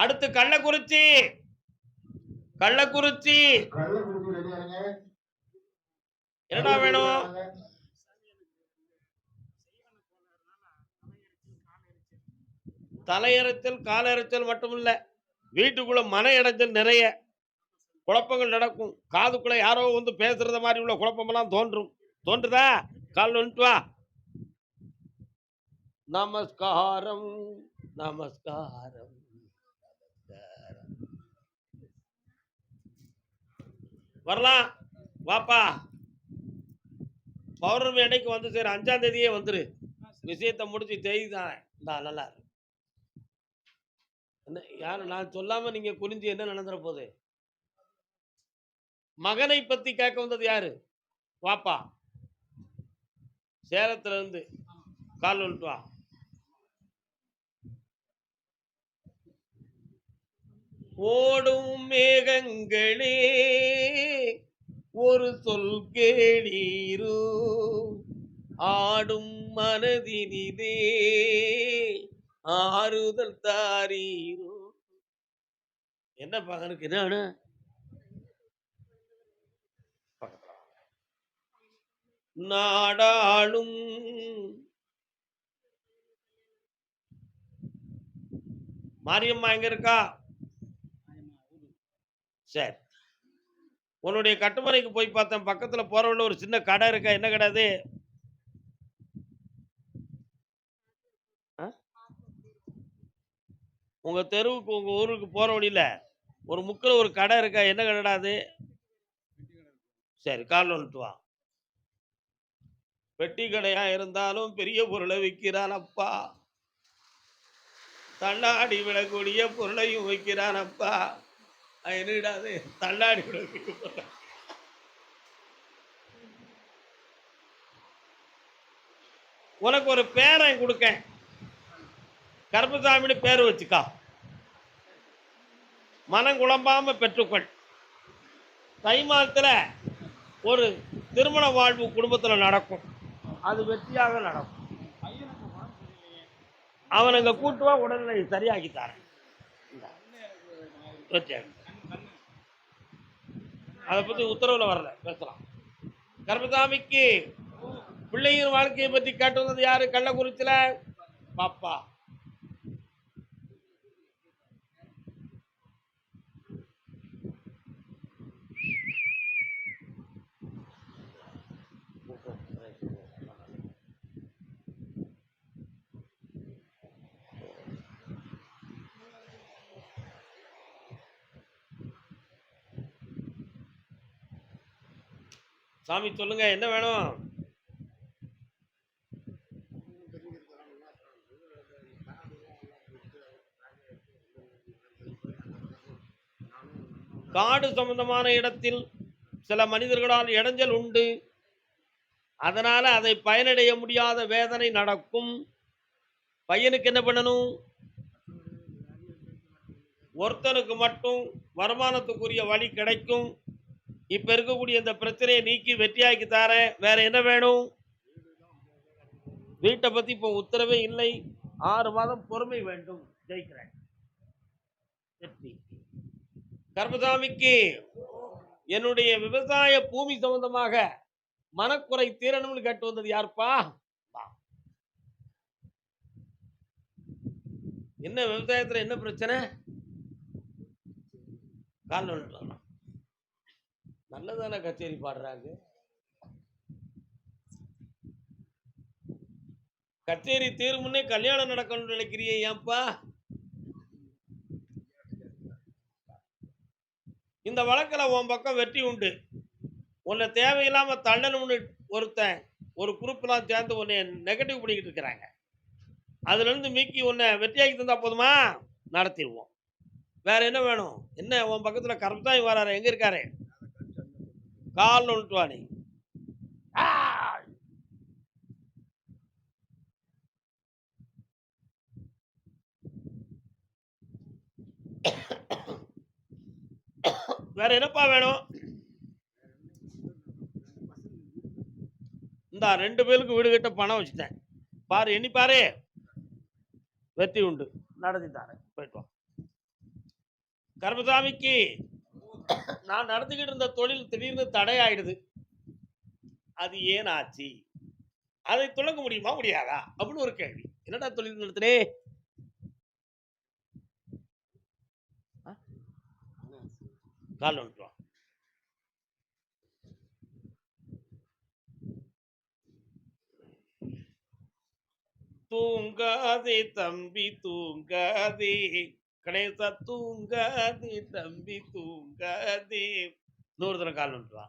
அடுத்து கள்ளக்குறிச்சி. கள்ளக்குறிச்சி. என்னடா வேணும்? தலையறைச்சல் காலரைச்சல் மட்டுமில்ல. வீட்டுக்குள்ள மன இடைஞ்சல் நிறைய. குழப்பங்கள் நடக்கும். காதுக்குள்ள யாரோ வந்து பேசுறத மாதிரி உள்ள குழப்பமெல்லாம் தோன்றும். தோன்றுதா? கால் வந்துட்டு வா. நமஸ்காரம் நமஸ்காரம். வரலாம். வாப்பா. பௌர்ணமி அன்னைக்கு வந்து சரி. அஞ்சாம் தேதியே வந்துரு. விஷயத்தை முடிச்சு தேதி தான் நல்லா இரு. என்ன யாரு நான் சொல்லாம நீங்க குறிஞ்சு என்ன நடந்துற போகுது? மகனை பத்தி கேட்க வந்தது யாரு? வாப்பா. சேலத்துல இருந்து கால் வந்துட்டு வா. ஓடும் மேகங்களே ஒரு சொல் கேளீரு? ஆடும் மனதினிதே ஆறுதல் தாரீரு? என்ன பகனுக்கு என்ன நாடாளும் மாரியம்மா எங்க இருக்கா? சரி. உன்னுடைய கட்டுமனைக்கு போய் பார்த்தேன். பக்கத்துல போறவள்ள ஒரு சின்ன கடை இருக்கா? என்ன கடை அது? ஆ? உங்க தெருவுக்கு உங்க ஊருக்கு போற வழியில ஒரு முக்கில் ஒரு கடை இருக்கா? என்ன கடைடா அது? சரி கால் வந்துட்டு வா. பெட்டி கடையா இருந்தாலும் பெரிய பொருளை விற்கிறான் அப்பா. தள்ளாடி விடக்கூடிய பொருளையும் வைக்கிறான் அப்பா. என்னடா அது? தள்ளாடி விட உனக்கு ஒரு பேரை கொடுக்கேன். கருப்பசாமின்னு பேர் வச்சுக்கா. மனம் குழம்பாம பெற்றுக்கொள். தை மாதத்தில் ஒரு திருமண வாழ்வு குடும்பத்துல நடக்கும். அது வெற்றியாக நடக்கும். அவனுங்க கூட்டுவா உடனே சரியாக்கி தரேன். இந்தா. அதை பத்தி உத்தரவுல வரல. பேசலாம். கர்மசாமிக்கு பிள்ளையின் வாழ்க்கையை பற்றி கேட்டு வந்தது யாரு? கள்ளக்குறிச்சியில்? பாப்பா. சாமி சொல்லுங்க என்ன வேணும்? காடு சம்பந்தமான இடத்தில் சில மனிதர்களால் இடைஞ்சல் உண்டு. அதனால் அதை பயனடைய முடியாத வேதனை நடக்கும். பையனுக்கு என்ன பண்ணணும்? ஒருத்தனுக்கு மட்டும் வருமானத்துக்குரிய வழி கிடைக்கும். இப்ப இருக்கக்கூடிய இந்த பிரச்சனையை நீக்கி வெற்றியாக்கி தாரேன். வேற என்ன வேணும்? வீட்டை பத்தி இப்போ உத்தரவே இல்லை. ஆறு மாதம் பொறுமை வேண்டும். ஜெயிக்கிறேன். வெற்றி. கர்மசாமிக்கு என்னுடைய விவசாய பூமி சம்பந்தமாக மனக்குறை தீரணும்னு கேட்டு வந்தது யாருப்பா? என்ன விவசாயத்துல என்ன பிரச்சனை? கால் நல்லதானே கச்சேரி பாடுறாங்க? கச்சேரி தீர்முன்னே கல்யாணம் நடக்கணும்னு நினைக்கிறியே ஏன்பா? இந்த வழக்கில் உன் பக்கம் வெற்றி உண்டு. உன்னை தேவையில்லாம தள்ளணும்னு ஒருத்தன் ஒரு குரூப்லாம் சேர்ந்து உன்னை நெகட்டிவ் பண்ணிக்கிட்டு இருக்கிறாங்க. அதுலேருந்து மீக்கி உன்னை வெற்றியாக்கி தந்தா போதுமா? நடத்திடுவோம். வேற என்ன வேணும்? என்ன உன் பக்கத்தில் கரெக்டாக வராரு? எங்கே இருக்காரு? கால் ஒன்று ஆ! வேற என்னப்பா வேணும்? இந்த ரெண்டு பேருக்கு வீடு கட்ட பணம் வச்சுட்டேன். பாரு எண்ணி பாரு. வெற்றி உண்டு. நடத்தி தரேன். போயிட்டு வா. நான் நடத்திக்கிட்டு இருந்த தொழில் திடீர்னு தடையாயிடுது. அது ஏன் ஆச்சு? அதை தொடங்க முடியுமா? முடியாதா? அப்படின்னு ஒரு கேள்வி. என்னடா தொழில் நடத்தினே கால் வந்துட்டோம் தூங்காதே தம்பி தூங்காதே. கணேசா தூங்காதே தம்பி தூங்காதே. நூறு தடவை கால் வந்துட்டு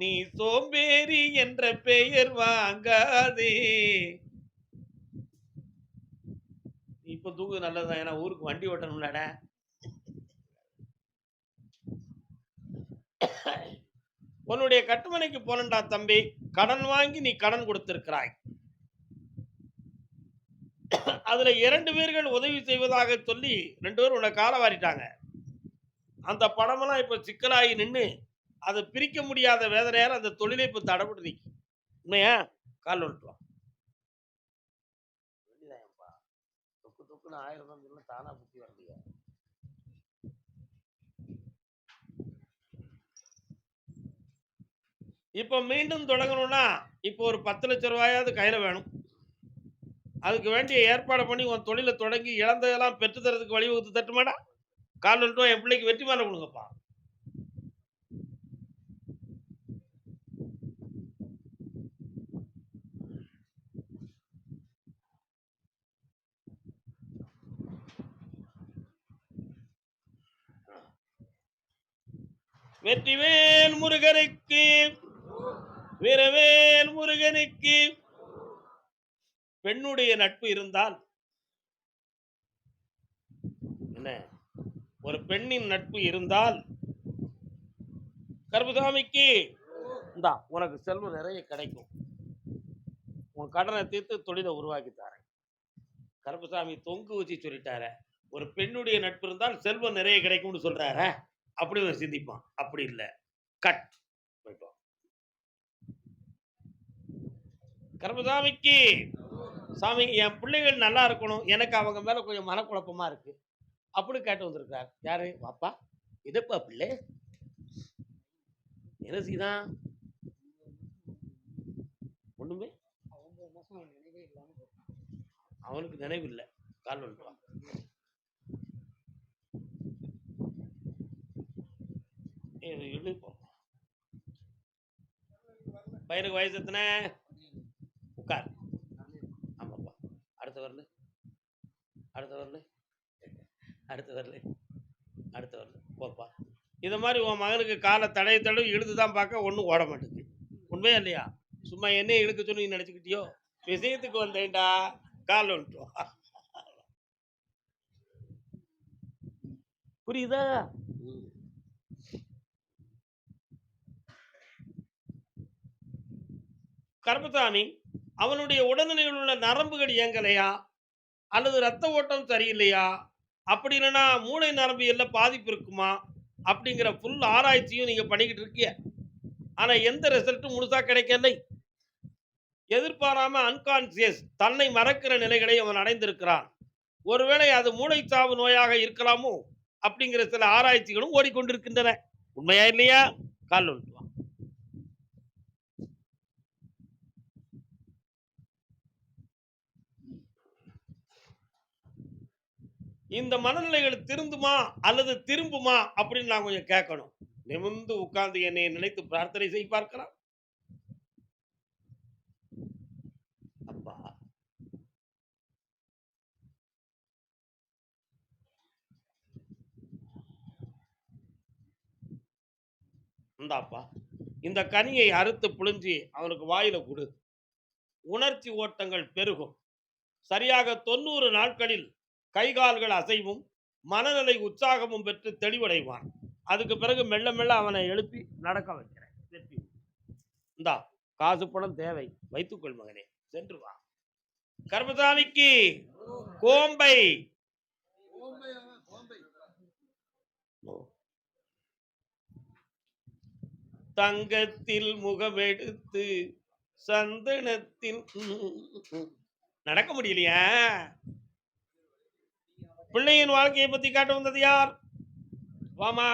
நீ சோம்பேறி என்ற பெயர் வாங்காதே. இப்ப தூங்கு நல்லதுதான். ஏன்னா ஊருக்கு வண்டி ஓட்டணும்லட உன்னுடைய கட்டுமனைக்கு போனண்டா தம்பி. கடன் வாங்கி நீ கடன் கொடுத்திருக்கிறாய். அதுல இரண்டு பேர்கள் உதவி செய்வதாக சொல்லி ரெண்டு பேரும் உன்னை கால வாரிட்டாங்க. அந்த பணமெல்லாம் இப்ப சிக்கலாகி நின்னு அதை பிரிக்க முடியாத வேதனையால அந்த தொழிலை இப்ப தடப்பட்டு நிக்கு. உண்மையா? கால் விட்டுருவான் தொக்கு தொக்குன்னு ஆயிரம் தான் புத்தி வரலையா. இப்ப மீண்டும் தொடங்கணும்னா இப்போ ஒரு பத்து லட்ச ரூபாயாவது கையில வேணும். அதுக்கு வேண்டிய ஏற்பாடு பண்ணி உன் தொழிலை தொடங்கி இழந்ததெல்லாம் பெற்று தரதுக்கு வழிவகுத்து தட்டுமாடா? கால் என் பிள்ளைக்கு வெற்றி மேல கொடுங்கப்பா. வெற்றிவேல் முருகனுக்கு வீரவேல் முருகனுக்கு பெண்ணுடைய நட்பு இருந்தால் என்ன? ஒரு பெண்ணின் நட்பு இருந்தால் கர்பசாமிக்கு இந்தா உனக்கு செல்வம் நிறைய கிடைக்கும். உன் கடனை தீர்த்து தொழிலை உருவாக்கி தாரேன். கருப்பசாமி தொங்கு வச்சு சொல்லிட்டார ஒரு பெண்ணுடைய நட்பு இருந்தால் செல்வம் நிறைய கிடைக்கும்னு சொல்றார அப்படி ஒரு சிந்திப்பான். அப்படி இல்லை. கட் போயிட்டோம் வா. சாமி என் பிள்ளைகள் நல்லா இருக்கணும். எனக்கு அவங்க மேல கொஞ்சம் மனக்குழப்பமா இருக்கு. அப்படின்னு கேட்டு வந்திருக்கார் யாரு? வாப்பா இதப்பா பிள்ளை? என்ன செய்தான் ஒண்ணுமே. அவனுக்கு நினைவு இல்லை. கால் வந்துடுவான் வா. பையனுக்கு வயசு எத்தனை உட்கார் ஆமாப்பா அடுத்த வரல அடுத்த வரல. அடுத்த வரல. அடுத்த வரல. போப்பா. இது மாதிரி உன் மகனுக்கு காலை தடைய தடவை இழுத்து தான் பார்க்க ஒன்றும் ஓட மாட்டேங்குது உண்மையா இல்லையா? சும்மா என்ன இழுக்க சொல்லி நீ நினச்சிக்கிட்டியோ? விஷயத்துக்கு வந்தேன்டா. கால் வந்துட்டு வா. புரியுதா? கர்மதானி அவனுடைய உடல்நிலையில் உள்ள நரம்புகள் இயங்கலையா? அல்லது ரத்த ஓட்டம் சரியில்லையா? அப்படி இல்லைன்னா மூளை நரம்பியல்ல பாதிப்பு இருக்குமா? அப்படிங்கிற ஃபுல் ஆராய்ச்சியும் நீங்கள் பண்ணிக்கிட்டு இருக்கீங்க. ஆனால் எந்த ரிசல்ட்டும் முழுசாக கிடைக்கலை எதிர்பாராம அன்கான்சியஸ் தன்னை மறக்கிற நிலைகளை அவன் அடைந்திருக்கிறான். ஒருவேளை அது மூளைச்சாவு நோயாக இருக்கலாமோ? அப்படிங்கிற சில ஆராய்ச்சிகளும் ஓடிக்கொண்டிருக்கின்றன. உண்மையா இல்லையா? கால் வந்துட்டு வா. இந்த மனநிலைகள் திருந்துமா அல்லது திரும்புமா அப்படின்னு நான் கொஞ்சம் கேட்கணும். நிமிர்ந்து உட்கார்ந்து என்னை நினைத்து பிரார்த்தனை செய்ய பார்க்கலாம் அப்பா. இந்தாப்பா இந்த கனியை அறுத்து புழிஞ்சி அவனுக்கு வாயில கொடு. உணர்ச்சி ஓட்டங்கள் பெருகும். சரியாக தொண்ணூறு நாட்களில் கைகால்கள் அசைவும் மனநிலை உற்சாகமும் பெற்று தெளிவடைவான். அதுக்கு பிறகு மெல்ல மெல்ல அவனை எழுப்பி நடக்க வைக்கிறேன். வெற்றி. இந்தா காசு பணம் தேவை. வைத்துக்கொள் மகனே. சென்று வா. கர்மசாலிக்கு கோம்பை. தங்கத்தில் முகமெடுத்து சந்தனத்தில் நடக்க முடியலையா. பிள்ளையின் வாழ்க்கையை பத்தி காட்ட வந்தது யார்? வாமா.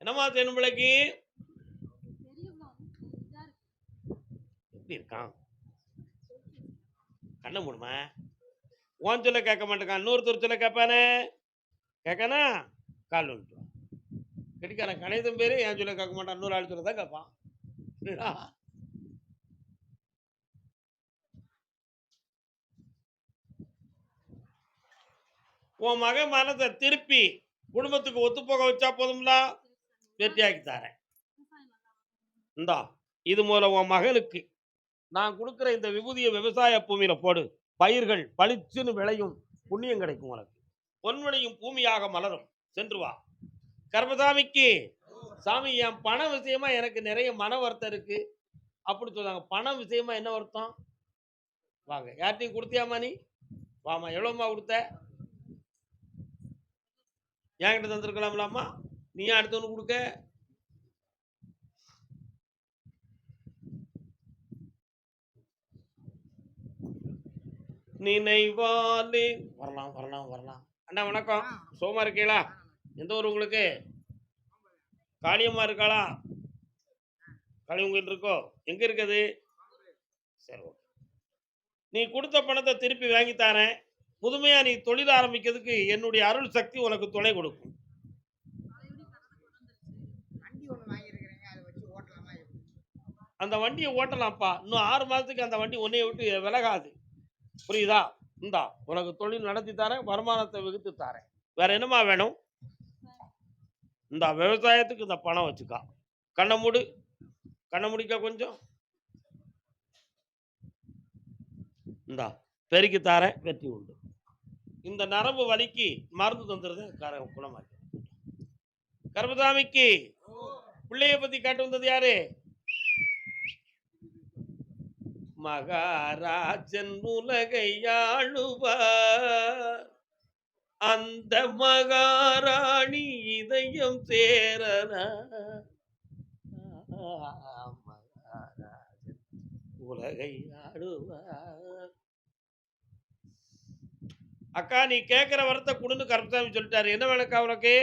என்னம்மா பிள்ளைக்கு? எப்படி இருக்கான்? கண்ண முடியுமா உன் சொல்ல கேட்க மாட்டேங்கான் இன்னொருத்தர் சொல்ல கேட்பானே? கேட்கனா? கால் உண்டு கெட்டிக்காரன் கணிதம் பேரு என் சொல்ல கேட்க மாட்டான்? இன்னொரு ஆள் சொல்ல தான் கேட்பான் உன் மகன் மனதை திருப்பி குடும்பத்துக்கு ஒத்து போக வச்சா போதும்ல வெற்றியாக்கி தரேன். இந்தா இது மூலம் உன் மகனுக்கு நான் கொடுக்குற இந்த விபூதியை விவசாய பூமியில போடு. பயிர்கள் பளிச்சுன்னு விளையும். புண்ணியம் கிடைக்கும் உனக்கு. பொன்மணியும் பூமியாக மலரும். சென்று வா. கர்மசாமிக்கு சாமி என் பண விஷயமா எனக்கு நிறைய மன வருத்தம் இருக்கு. அப்படி சொன்னாங்க பணம் விஷயமா என்ன வருத்தம்? வாங்க யார்ட்டையும் கொடுத்தியாமா நீ வாமா எவ்வளோம்மா கொடுத்த? என்கிட்ட தந்திருக்கலாம்லாமா நீ அடுத்தவனு கொடுக்க? நினைவாலே வரலாம் வரலாம் வரலாம். அண்ணா வணக்கம். சோமா இருக்கீங்களா? எந்த ஊர் உங்களுக்கு? காளியம்மா இருக்காளா? காளியம்மன் இருக்கோ? எங்க இருக்குது? சரி ஓகே நீ கொடுத்த பணத்தை திருப்பி வாங்கி தரேன். புதுமையா நீ தொழில் ஆரம்பிக்கிறதுக்கு என்னுடைய அருள் சக்தி உனக்கு துணை கொடுக்கும்? அந்த வண்டியை ஓட்டலாம்ப்பா. இன்னும் ஆறு மாதத்துக்கு அந்த வண்டி உன்னைய விட்டு விலகாது. புரியுதா? இந்தா உனக்கு தொழில் நடத்தி தரேன் வருமானத்தை விகுத்து தரேன். வேற என்னம்மா வேணும்? இந்த விவசாயத்துக்கு இந்த பணம் வச்சுக்கா. கண்ணை மூடு. கண்ணை முடிக்க கொஞ்சம். இந்தா பெருக்கி தாரேன் வெற்றி உண்டு. இந்த நரம்பு வலிக்கு மருந்து தந்துருது கர குணமாக்கி. கர்பதாமிக்கு பிள்ளைய பத்தி காட்டு வந்தது யாரு? மகாராஜன் உலகை ஆளுவார். அந்த மகாராணி இதயம் சேரனா உலகை ஆளுவார் அக்கா நீ கேட்கிற வரத்தை கொடுன்னு கருப்பசாமி சொல்லிட்டாரு. என்ன வேணுக்கா உனக்கு?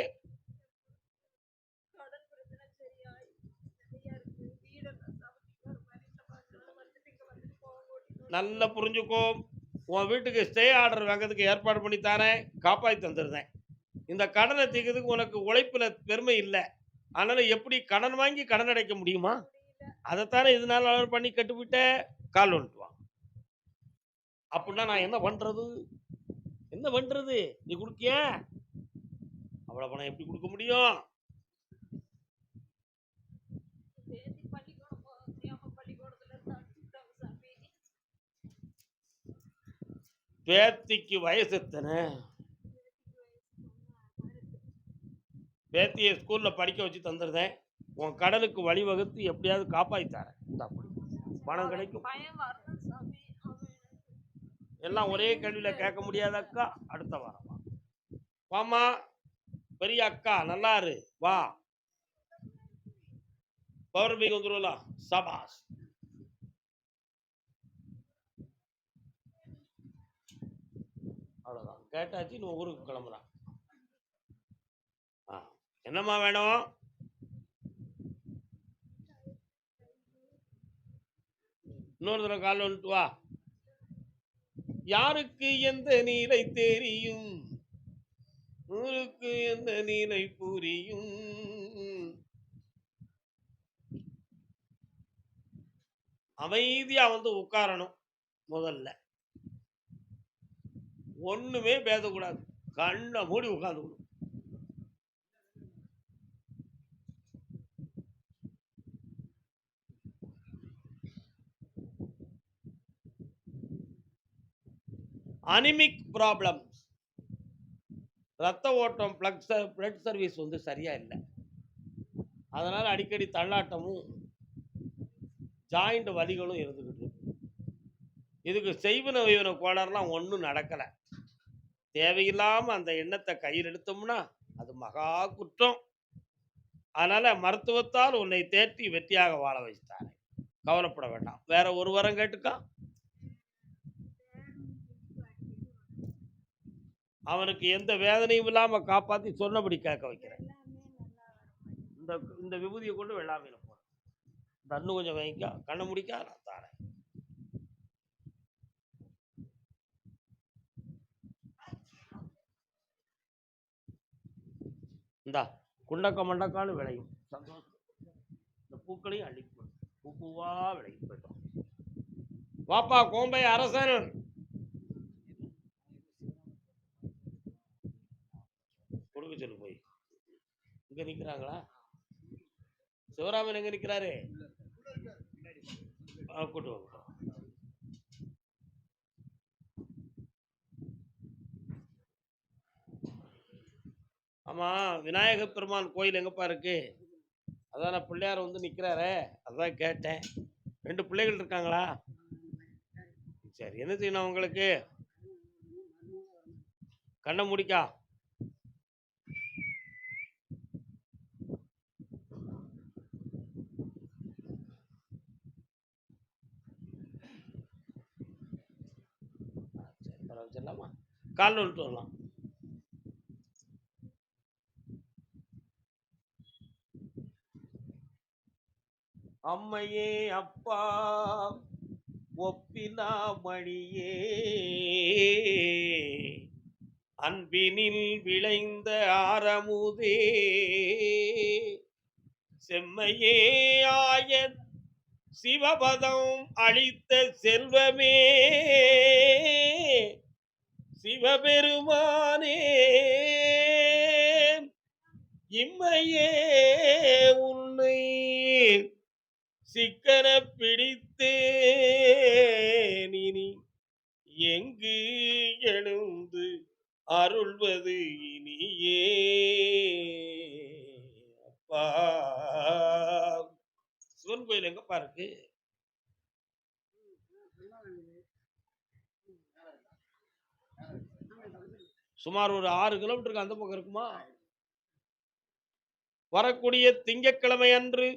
நல்லா புரிஞ்சுக்கோ. உன் வீட்டுக்கு ஸ்டே ஆர்டர் வாங்குறதுக்கு ஏற்பாடு பண்ணி தானே காப்பாற்றி தந்துருந்தேன் இந்த கடனை தீர்க்கிறதுக்கு உனக்கு உழைப்பில் பெருமை இல்லை. அதனால் எப்படி கடன் வாங்கி கடன் அடைக்க முடியுமா? அதைத்தானே இதனால ஆர்டர் பண்ணி கட்டுவிட்ட கால் வந்துட்டுவான் அப்படின்னா நான் என்ன பண்ணுறது என்ன பண்ணுறது நீ கொடுக்கிய? அவ்வளோ பணம் எப்படி கொடுக்க முடியும் பேத்தி பள்ளிக்கூடம் போக முடியாம பள்ளிக்கூடத்துல இருந்து அனுப்பிவிட்டாங்க சாமி பேத்திக்கு வயசு எத்தனை? பேத்தியை ஸ்கூல்ல படிக்க வச்சு தந்துருந்தேன். உன் கடலுக்கு வழிவகுத்து எப்படியாவது காப்பாத்தி தரேன். இந்தா பணம் கிடைக்கும். எல்லாம் ஒரே கேள்வியில கேட்க முடியாத அக்கா அடுத்த வாரம் வாமா பெரிய அக்கா நல்லா இரு. வா. பௌர்ணமிக்கு வந்துருவலாம் சபாஸ் கேட்டாச்சின்னு ஊருக்கு கிளம்புறான் ஆ என்னம்மா வேணும்? இன்னொரு தடவை கால் வந்துட்டு வா. யாருக்கு எந்த நீரை தெரியும்? ஊருக்கு எந்த நீரை புரியும்? அமைதியா வந்து உட்காரணும் முதல்ல. ஒன்றுமே பேசக்கூடாது. கண்ணை மூடி உட்காந்துக்கணும். அனிமிக் ப்ராப்ளம்ஸ் ரத்த ஓட்டம் பிளக் பிளட் சர்வீஸ் வந்து சரியா இல்லை. அதனால் அடிக்கடி தள்ளாட்டமும் ஜாயிண்ட் வலிகளும் இருந்துக்கிட்டு இருக்கு. இதுக்கு செய்வன வைவன கோளாறுலாம் ஒன்றும் நடக்கலை. தேவையில்லாமல் அந்த எண்ணத்தை கையில் எடுத்தோம்னா அது மகா குற்றம். அதனால மருத்துவத்தால் உன்னை தேற்றி வெற்றியாக வாழ வைத்தாரே கவலைப்பட வேண்டாம். வேற ஒரு வரம் கேட்டுக்கா? அவனுக்கு எந்த வேதனையும் இல்லாம காப்பாத்தி சொன்னபடி கேட்க வைக்கிறேன். இந்த இந்த விபூதியை கொண்டு வெள்ளாமையில போறேன் தண்ணு கொஞ்சம் வாங்கிக்கா கண்ணை முடிக்கா? நான் தாரேன். இந்தா குண்டக்க மண்டக்கான்னு விளையும். சந்தோஷம் இந்த பூக்களையும் அள்ளி போடு. பூ பூவா விளையும் போயிட்டோம் வாப்பா கோம்பை அரசன் கொடுக்க சொல்லு போய். இங்க நிற்கிறாங்களா சிவராமன் எங்க நிற்கிறாரு கூட்டு வாங்க. ஆமாம் விநாயக பெருமான் கோயில் எங்கப்பா இருக்கு? அதான் பிள்ளையார் வந்து நிற்கிறாரே அதான் கேட்டேன். ரெண்டு பிள்ளைகள் இருக்காங்களா? சரி என்ன செய்யணும் உங்களுக்கு கண்ணை முடிக்கா. சரி வந்துட்டு காலில் வரலாம். அம்மையே அப்பா ஒப்பிலா மணியே அன்பினில் விளைந்த ஆரமுதே. செம்மையே ஆய சிவபதம் அளித்த செல்வமே. சிவபெருமானே இம்மையே உன்னை சிக்கன பிடித்தே இனி எங்கு எழுந்து அருள்வது இனியே? அப்பா. சிவன் கோயில் எங்கப்பா இருக்கு? சுமார் ஒரு ஆறு கிலோமீட்டருக்கு அந்த பக்கம் இருக்குமா? வரக்கூடிய திங்கக்கிழமை அன்று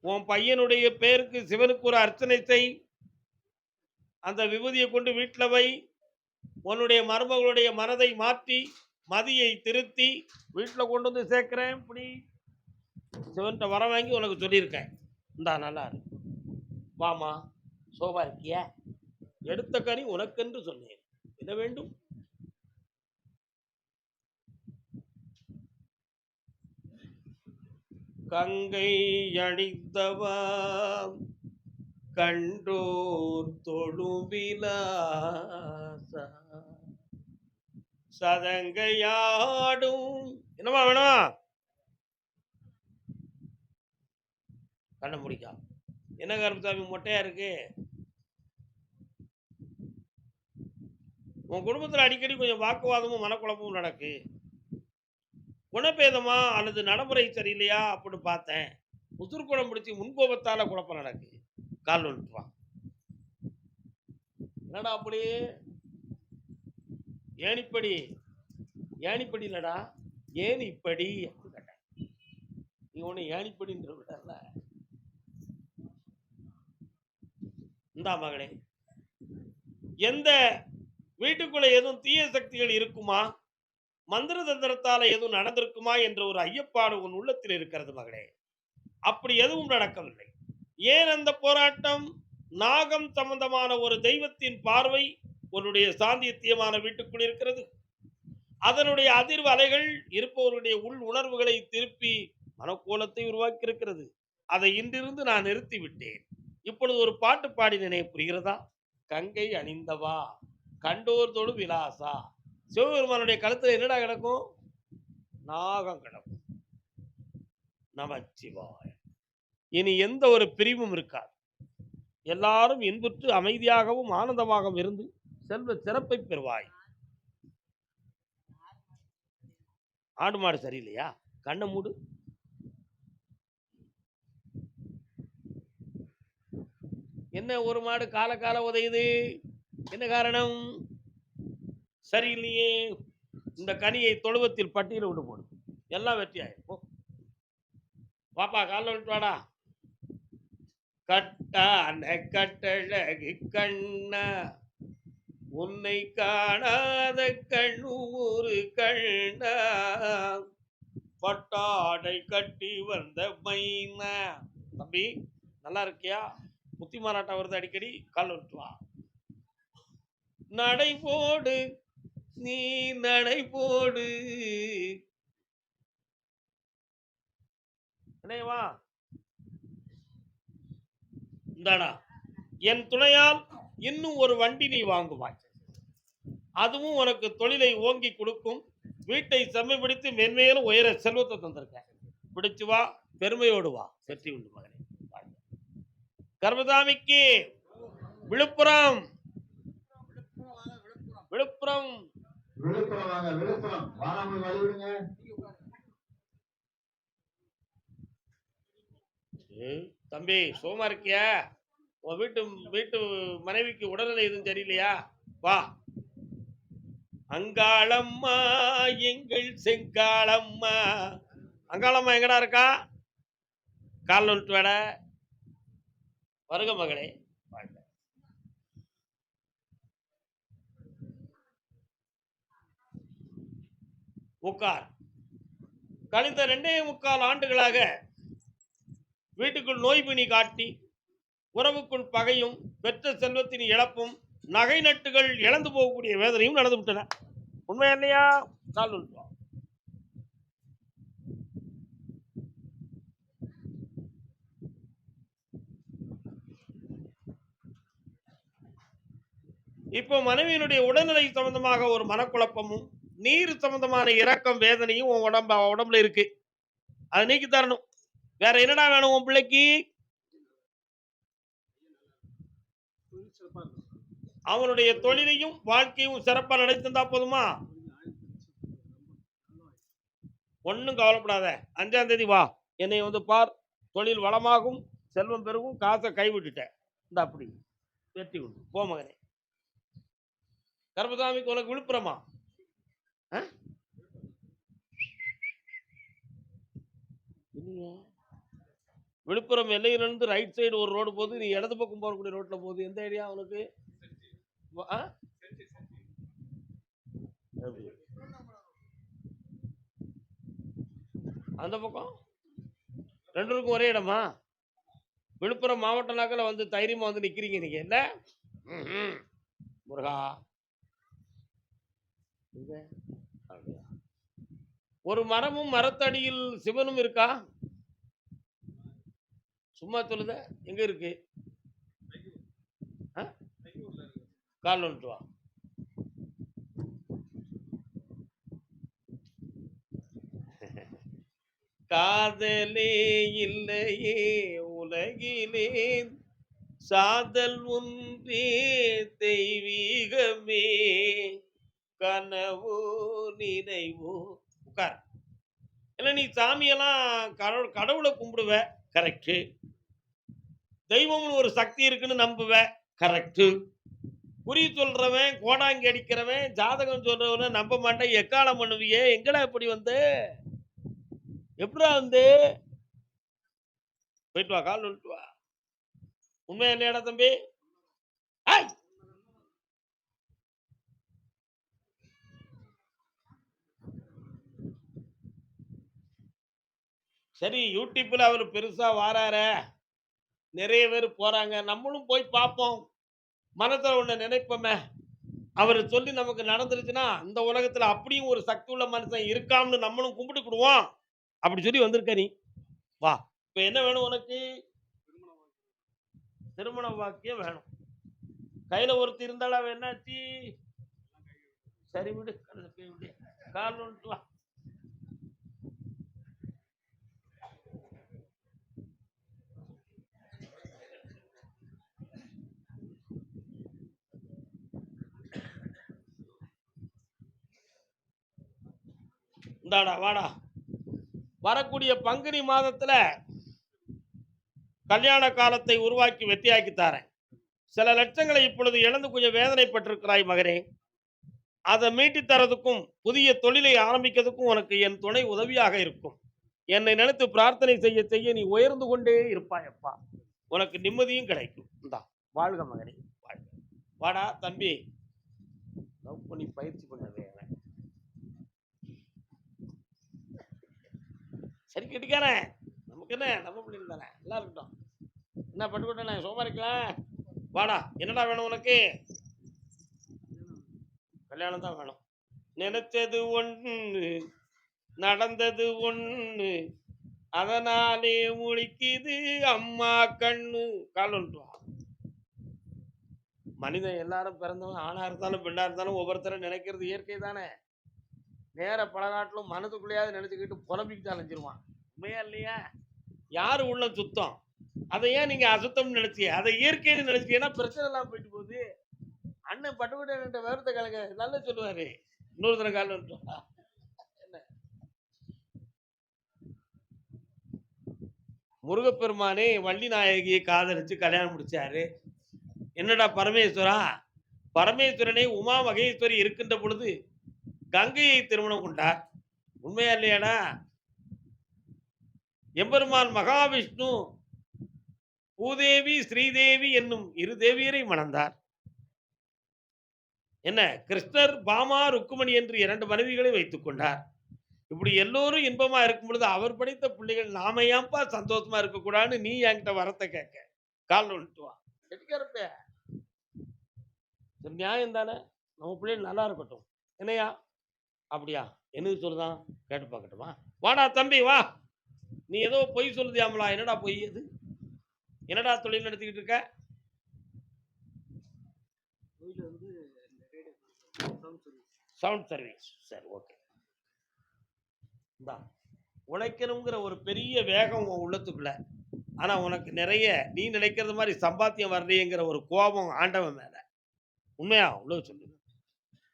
உன் பையனுடைய பேருக்கு சிவனுக்கு ஒரு அர்ச்சனை செய். அந்த விபூதியை கொண்டு வீட்டில் வை. உன்னுடைய மருமகளுடைய மனதை மாற்றி மதியை திருத்தி வீட்டில் கொண்டு வந்து சேர்க்குறேன் இப்படி சிவன்கிட்ட வர வாங்கி உனக்கு சொல்லியிருக்கேன். இந்தா நல்லா இருக்கு வாமா சோபா இருக்கியா? எடுத்த கனி உனக்கென்று சொன்னேன். என்ன வேண்டும்? கங்கை அணிந்தவா? கண்டோர் தொழுவிலாசா? சதங்கையாடும். என்னமா வேணும்? கண்ண முடிக்கா. என்ன கருப்புசாமி மொட்டையா இருக்கு? உன் குடும்பத்தில் அடிக்கடி கொஞ்சம் வாக்குவாதமும் மனக்குழப்பமும் நடக்கு. குணபேதமா அல்லது நடைமுறை சரியில்லையா அப்படின்னு பார்த்தேன். உசுர்குணம் பிடிச்சி முன்கோபத்தால குழப்பம் நடக்கு. கால் விட்டுவா என்னடா அப்படி? ஏனிப்படி ஏனிப்படி இல்லடா. ஏன் இப்படி அப்படின்னு கேட்டேன். நீ ஒண்ணு ஏனிப்படின்ற விடல இந்தா மகளே எந்த வீட்டுக்குள்ள எதுவும் தீய சக்திகள் இருக்குமா? மந்திர தந்திரத்தால எதுவும் நடந்திருக்குமா என்ற ஒரு ஐயப்பாடு உன் உள்ளத்தில் இருக்கிறது மகளே. அப்படி எதுவும் நடக்கவில்லை. ஏன் அந்த போராட்டம்? நாகம் சம்பந்தமான ஒரு தெய்வத்தின் பார்வை உன்னுடைய சாந்தியத்தியமான வீட்டுக்குள் இருக்கிறது. அதனுடைய அதிர்வு அலைகள் இருப்பவருடைய உள் உணர்வுகளை திருப்பி மனக்கோலத்தை உருவாக்கி இருக்கிறது அதை இன்றிருந்து நான் நிறுத்தி விட்டேன் இப்பொழுது ஒரு பாட்டு பாடினேனே புரிகிறதா? கங்கை அணிந்தவா? கண்டோர் தொழு விலாசா? சிவபெருமானுடைய கழுத்தில் என்னடா கிடக்கும்? நாகம் கிடக்கும். நமச்சிவாய. இனி எந்த ஒரு பிரிவும் இருக்காது. எல்லாரும் இன்புற்று அமைதியாகவும் ஆனந்தமாகவும் இருந்து செல்வ சிறப்பை பெறுவாய். ஆடு மாடு சரியில்லையா? கண்ணை மூடு. என்ன ஒரு மாடு கால கால உதையுது? என்ன காரணம்? சரியில்லையே. இந்த கனியை தொழுவத்தில் பட்டியல விட்டு போடு. எல்லாம் வெற்றி பாப்பா காலைல விட்டு வாடா. கட்டான கட்டழகு கண்ணா உன்னை காணாத கண்ணு ஒரு கண்ணா பட்டாடை கட்டி வந்த மைனா தம்பி நல்லா இருக்கியா? புத்தி மாறாட்டம் வருது அடிக்கடி. கால் விட்டுவா நடை போடு. நீ நடை போடு. அண்ணே வா. இந்தாடா. என் துணையால் இன்னும் ஒரு வண்டி நீ வாங்குவாய். அதுவும் உனக்கு தொழிலை ஓங்கி கொடுக்கும். வீட்டை செம்மைப்படுத்தி மென்மேலும் உயர செல்வத்தை தந்திருக்க பிடிச்சு வா பெருமையோடு வா. வெற்றி உண்டு மகனே. கர்மதாமிக்கு விழுப்புரம் விழுப்புரம். விழுப்புரம். விழுப்புரம் வாங்க விழுப்புரம். வாராமல் வழி விடுங்க. தம்பி சோமா இருக்கியா? உன் வீட்டு வீட்டு மனைவிக்கு உடல்நிலை எதுவும் தெரியலையா வா. அங்காளம்மா எங்கள் செங்காளம்மா. அங்காளம்மா எங்கடா இருக்கா? கால் விட்டு வேட. வருக மகளே வாழ்க. உட்கார் கழிந்த ரெண்டே முக்கால் ஆண்டுகளாக வீட்டுக்குள் நோய்பிணி காட்டி உறவுக்குள் பகையும் பெற்ற செல்வத்தின் இழப்பும் நகை நட்டுகள் இழந்து போகக்கூடிய வேதனையும் நடந்து விட்டன. உண்மை இல்லையா? கால் இப்போ மனைவியினுடைய உடல்நிலை சம்பந்தமாக ஒரு மனக்குழப்பமும் நீர் சம்பந்தமான இரக்கம் வேதனையும் உன் உடம்ப உடம்புல இருக்கு. அதை நீக்கி தரணும். வேற என்னடா வேணும் உன் பிள்ளைக்கு? அவனுடைய தொழிலையும் வாழ்க்கையும் சிறப்பா நடத்திருந்தா போதுமா? ஒன்றும் கவலைப்படாத. அஞ்சாம் தேதி வா. என்னை வந்து பார். தொழில் வளமாகும் செல்வம் பெருகும் காசை கைவிட்டுட்டேன் இந்த அப்படி. வெற்றி விடு. போ மகனே. கர்மசாமிக்கு உனக்கு விழுப்புரமா? ஆ? விழுப்புரம் எல்லையிலிருந்து ரைட் சைடு ஒரு ரோடு போகுது நீ இடது பக்கம் போகக்கூடிய ரோட்ல போகுது. எந்த ஐடியா உனக்கு? அந்த பக்கம்? ரெண்டுக்கும் ஒரே இடமா? விழுப்புரம் மாவட்ட நாக்கில் வந்து தைரியமா வந்து நிக்கிறீங்க நீங்க. என்ன? முருகா. ஒரு மரமும் மரத்தடியில் சிவனும் இருக்கா? சும்மா சொல்லுத எங்க இருக்கு? ஆ? கால் வந்துட்டு வா. காதலே இல்லையே உலகிலே சாதல் ஒன்றே தெய்வீகமே. கனவோ நினைவோ உடனே நீ சாமியெல்லாம் கடவுள் கடவுளை கும்பிடுவ. கரெக்டு தெய்வம்னு ஒரு சக்தி இருக்குன்னு நம்புவ. கரெக்டு குறி சொல்றவன் கோடாங்கி அடிக்கிறவன் ஜாதகம் சொல்றவன நம்ப மாட்டேன். எக்காலம் பண்ணுவியே? எங்கடா இப்படி வந்து? எப்படா வந்து? போயிட்டு வா கால் வா. உண்மையா இல்லையாடா தம்பி? சரி யூடியூப்ல அவர் பெருசா வாராரே. நிறைய பேர் போறாங்க. நம்மளும் போய் பார்ப்போம் மனத்துல ஒண்ணு நினைப்போமே. அவர் சொல்லி நமக்கு நடந்துருச்சுன்னா இந்த உலகத்துல அப்படியும் ஒரு சக்தி உள்ள மனுஷன் இருக்காம்னு நம்மளும் கும்பிட்டுக்கிடுவோம் அப்படி சொல்லி வந்திருக்க நீ. வா. இப்ப என்ன வேணும் உனக்கு? திருமண வாக்கியம் வேணும். கையில ஒருத்தர் இருந்தாலும் அவன் என்னாச்சு? சரி விடு. போய் விடு. கால் விட்டு வா. இந்தாடா வாடா. வரக்கூடிய பங்குனி மாதத்துல கல்யாண காலத்தை உருவாக்கி வெற்றியாக்கி தாரேன். சில லட்சங்களை இப்பொழுது இழந்து கொஞ்சம் வேதனைப்பட்டிருக்கிறாய் மகனே. அதை மீட்டி தரதுக்கும் புதிய தொழிலை ஆரம்பிக்கிறதுக்கும் உனக்கு என் துணை உதவியாக இருக்கும். என்னை நினைத்து பிரார்த்தனை செய்ய செய்ய நீ உயர்ந்து கொண்டே இருப்பாயப்பா. உனக்கு நிம்மதியும் கிடைக்கும். இந்தா வாழ்க மகனே வாழ்க. வாடா தம்பி. லவ் பண்ணி பயிற்சி பண்ணவே அவன். சரி கெட்டிக்காரன். நமக்கு என்ன? நம்ம பிள்ளைங்க தானே. நல்லா இருக்கட்டும். என்ன பட்டுக்கோட்டே சோமா இருக்கலாம் வாடா என்னடா வேணும் உனக்கு? கல்யாணம் தான் வேணும். நினைச்சது ஒன்று நடந்தது ஒன்று அதனாலே முழிக்குது அம்மா கண்ணு. கால் மனிதன் எல்லாரும் பிறந்தவன் ஆணா இருந்தாலும் பெண்ணா இருந்தாலும் ஒவ்வொருத்தரும் நினைக்கிறது இயற்கை தானே. நேர பழகாட்டிலும் மனதுக்குள்ளேயாவது நினைச்சுக்கிட்டு புலம்பிக்கிட்டு அலைஞ்சிருவான். உண்மையா இல்லையா? யாரு உள்ள சுத்தம்? அதை ஏன் நீங்க அசுத்தம்னு நினைச்சீங்க அதை இயற்கைன்னு நினைச்சீங்கன்னா பிரச்சனை எல்லாம் போயிட்டு போகுது. அண்ணன் பட்டுக்கிட்ட விவரத்தை கலங்க நல்லா சொல்லுவாரு. இன்னொரு தடவை காலம் என்ன? முருகப்பெருமானே வள்ளி நாயகியை காதலிச்சு கல்யாணம் முடிச்சாரு. என்னடா பரமேஸ்வரா? பரமேஸ்வரனே உமா மகேஸ்வரி இருக்கின்ற பொழுது கங்கையை திருமணம் கொண்டார். உண்மையா இல்லையாடா எம்பெருமான் மகாவிஷ்ணு பூதேவி ஸ்ரீதேவி என்னும் இரு தேவியரை மணந்தார். என்ன? கிருஷ்ணர் பாமா ருக்குமணி என்று இரண்டு மனைவிகளை வைத்துக் கொண்டார். இப்படி எல்லோரும் இன்பமா இருக்கும் பொழுது அவர் படித்த பிள்ளைகள் நாம ஏன்பா சந்தோஷமா இருக்கக்கூடாதுன்னு நீ என்கிட்ட வரத்தை கேட்க. கால் வந்துட்டு வா. நியாயம் தானே? நம்ம பிள்ளைகள் நல்லா இருக்கட்டும். என்னையா அப்படியா? என்னது சொல்லுதான் கேட்டு பார்க்கட்டுமா வாடா தம்பி வா. நீ ஏதோ பொய் சொல்லுதியாமலா? என்னடா பொய் அது என்னடா தொழில் நடத்திக்கிட்டு இருக்க? சவுண்ட் சர்வீஸ் சரி ஓகே இந்தா உழைக்கணுங்கிற ஒரு பெரிய வேகம் உன் உள்ளத்துக்குள்ள. ஆனா உனக்கு நிறைய நீ நினைக்கிறது மாதிரி சம்பாத்தியம் வரலையேங்கிற ஒரு கோபம் ஆண்டவன் மேல. உண்மையா? உள்ள சொல்லுங்க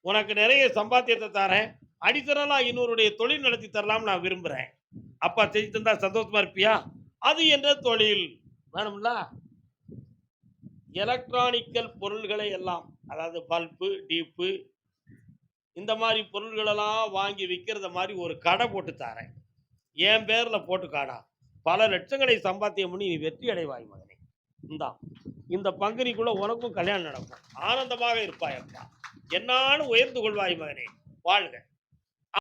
உனக்கு நிறைய சம்பாத்தியத்தை தரேன். அடித்தரலா இன்னொருடைய தொழில் நடத்தி தரலாம் நான் விரும்புகிறேன் அப்பா செஞ்சு தந்தா சந்தோஷமா இருப்பியா? அது என்ற தொழில் வேணும்ல? எலக்ட்ரானிக்கல் பொருள்களை எல்லாம் அதாவது பல்பு டீப்பு இந்த மாதிரி பொருள்களெல்லாம் வாங்கி விற்கிறத மாதிரி ஒரு கடை போட்டு தரேன். என் பேரில் போட்டு காடா பல லட்சங்களை சம்பாத்தியம் பண்ணி நீ வெற்றி அடைவாய் மகனே. இந்தா இந்த பங்குனிக்குள்ளே உனக்கும் கல்யாணம் நடக்கும். ஆனந்தமாக இருப்பாய் அப்பா. என்னான்னு உயர்ந்து கொள்வாய் மகனே. வாழ்க.